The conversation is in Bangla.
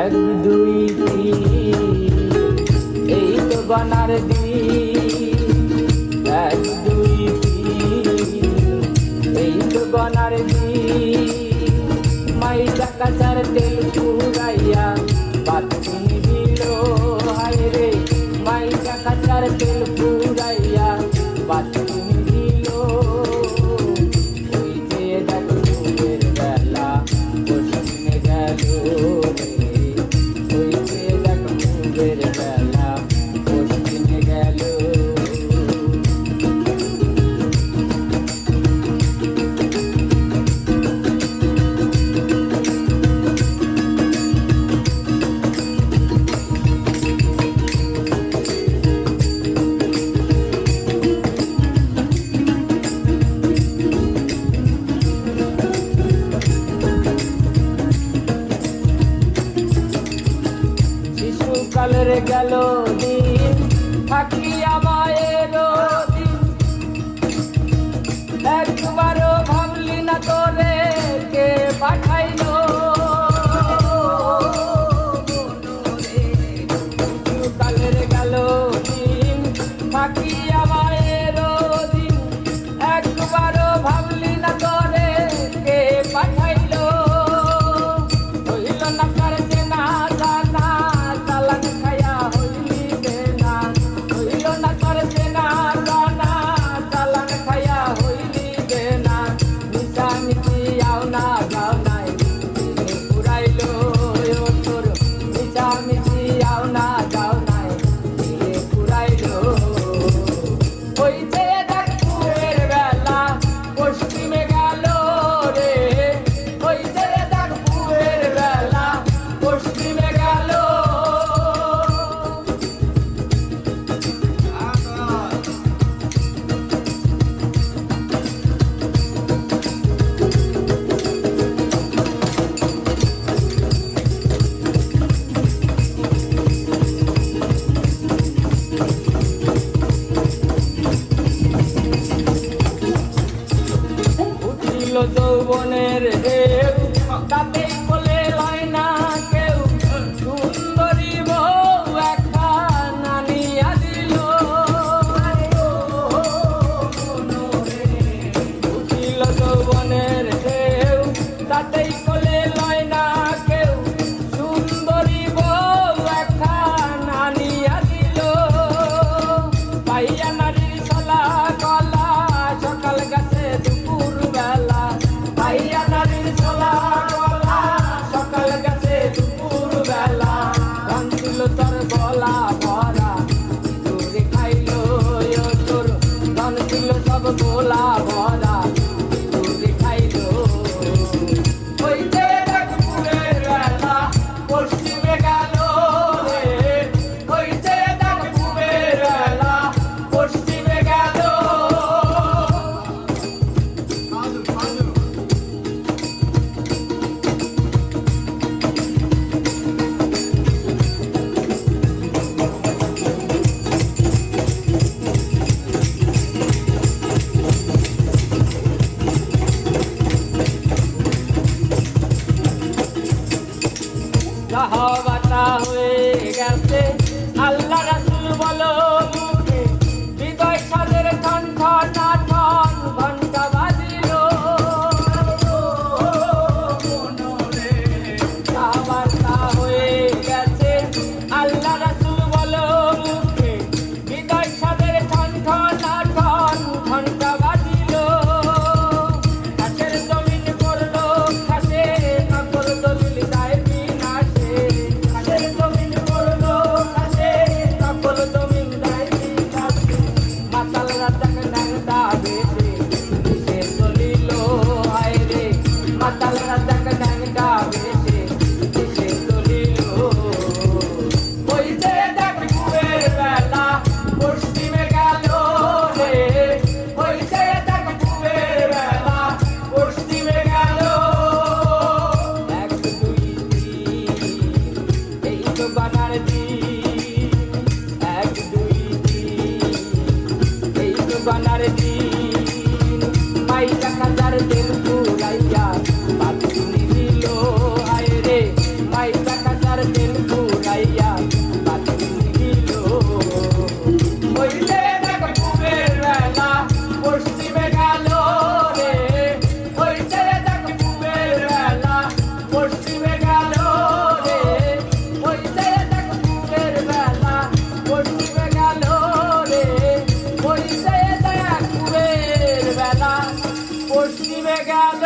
এক, দুই, তিন। এই তো বানার দিন। এক, দুই, তিন। এই তো বানার দিন। মাই টাকা চার তেল পুরাইয়া কালের গেল দিন থাকিয়া মায়ের দিন। একবারও ভাবলি না তোরে কে পাঠায় ছিল যৌবনের ঢেউ। তাতেই ganar el পশ্চিমে গেল